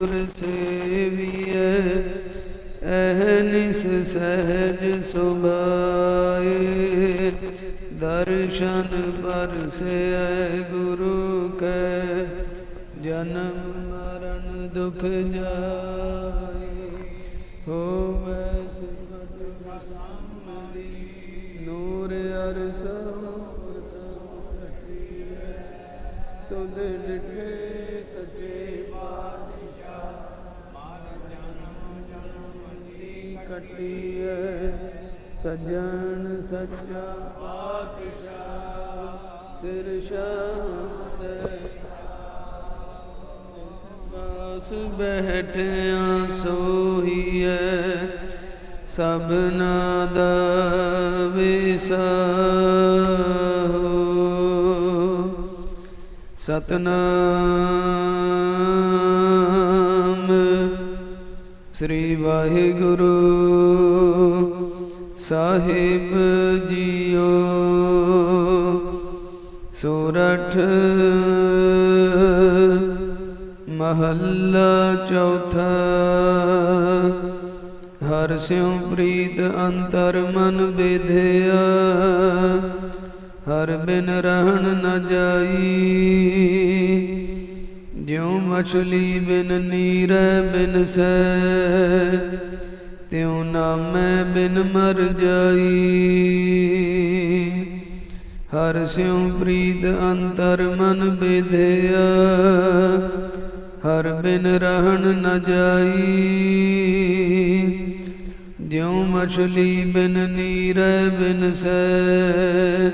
ਗੁਰ ਸੇਵੀਐ ਅਹਨਿਸ ਸਹਿਜ ਸੁਭਾਏ। ਦਰਸ਼ਨ ਪਰਸੈ ਗੁਰੂ ਕੈ, ਜਨਮ ਮਰਨ ਦੁਖ ਜਾਏ। ਹੋਵੈ ਸਿਮਟ ਸਾਮਰੀ, ਨੂਰ ਅਰਸਾ ਤੁਧ ਡਿਠੇ ਸਚੇ ਕਟਿਐ, ਸਜਣ ਸੱਚਾ ਪਾਤਸ਼ਾਹ, ਸਿਰ ਸ਼ਾਂਤ ਜਿਸ ਪਾਸ ਬੈਠਿਆ ਸੋਹੀਐ ਸਭਨਾ ਦਾ ਵਿਸਾਹੋ। ਸਤਨਾਮ ਸ੍ਰੀ ਵਾਹਿਗੁਰੂ। ਸਾਹਿਬ ਜੀਓ, ਸੋਰਠ ਮਹੱਲਾ ਚੌਥਾ, ਹਰ ਸਿਉ ਪ੍ਰੀਤ ਅੰਤਰ ਮਨ ਵਿਧਿਆ, ਹਰ ਬਿਨ ਰਹਿਣ ਨ ਜਾਈ, ਜਿਉ ਮਛਲੀ ਬਿਨ ਨੀਰੈ ਬਿਨ ਸੈ ਤਿਉ ਨਾਮੈ ਬਿਨ ਮਰ ਜਾਈ? ਹਰ ਸਿਉ ਪ੍ਰੀਤ ਅੰਤਰ ਮਨ ਵਿਧਿਆ ਹਰ ਬਿਨ ਰਹਿਣ ਨ ਜਾਈ। ਜਿਉ ਮਛਲੀ ਬਿਨ ਨੀਰੈ ਬਿਨ ਸੈ,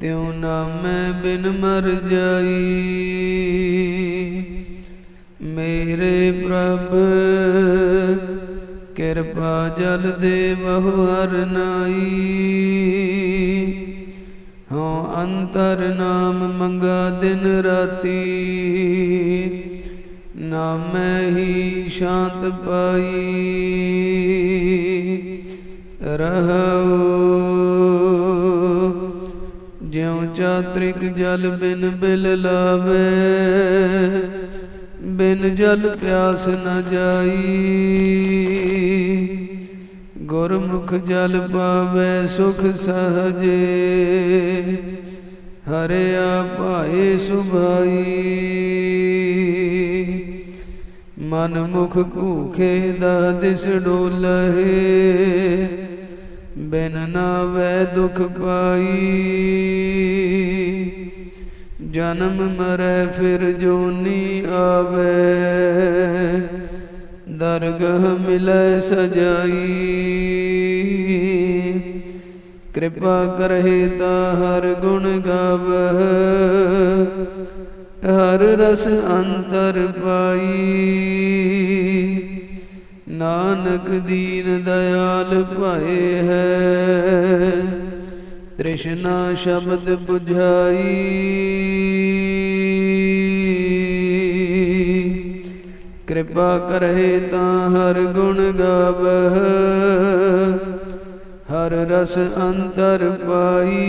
ਤਿਉ ਨਾਮੈ ਬਿਨ ਮਰ ਜਾਈ। ਮੇਰੇ ਪ੍ਰਭ ਕਿਰਪਾ ਜਲ ਦੇ ਬਹੁ ਹਰ ਨਾਈ। ਹਉ ਅੰਤਰ ਨਾਮ ਮੰਗਾ ਦਿਨ ਰਾਤੀ। ਨਾਮੈ ਹੀ ਸ਼ਾਂਤ ਪਾਈ। ਰਹੋ ਜਿਉ ਚਾਤ੍ਰਿਕ ਜਲ ਬਿਨ ਬਿਲ ਲਾਵੇ। ਬਿਨ ਜਲ ਪਿਆਸ ਨ ਜਾਈ। ਗੁਰਮੁਖ ਜਲ ਪਾਵੇ ਸੁਖ ਸਹਜੇ। ਹਰਿਆ ਭਾਏ ਸੁਭਾਈ। ਮਨ ਮੁਖ ਭੂਖੇ ਦਾ ਦਿਸ ਡੋਲਹਿ। ਬਿਨ ਨਾ ਵੈ ਦੁਖ ਪਾਈ। ਜਨਮ ਮਰੈ ਫਿਰ ਜੋਨੀ ਆਵੇ। ਦਰਗਹ ਮਿਲੈ ਸਜਾਈ। ਕਿਰਪਾ ਕਰਹਿ ਤਾ ਹਰ ਗੁਣ ਗਾਵਹਿ। ਹਰ ਰਸ ਅੰਤਰ ਪਾਈ। ਨਾਨਕ ਦੀਨ ਦਇਆਲ ਭਾਏ ਹੈ। ਤ੍ਰਿਸ਼ਨਾ ਸ਼ਬਦ 부ਝਾਈ ਕਿਰਪਾ ਕਰੇ ਤਾਂ ਹਰ ਗੁਣ ਗਾਵਹਿ, ਹਰ ਰਸ ਅੰਤਰ ਪਾਈ।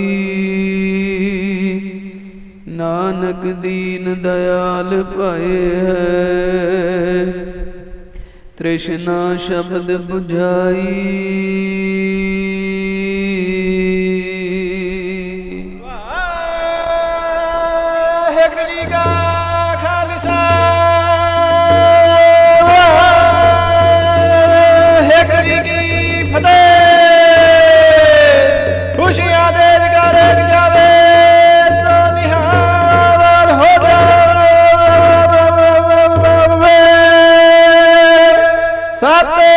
ਨਾਨਕ ਦੀਨ ਦਇਆਲ ਭਾਏ ਹੈ, ਤ੍ਰਿਸ਼ਨਾ ਸ਼ਬਦ 부ਝਾਈ ਸਤਿ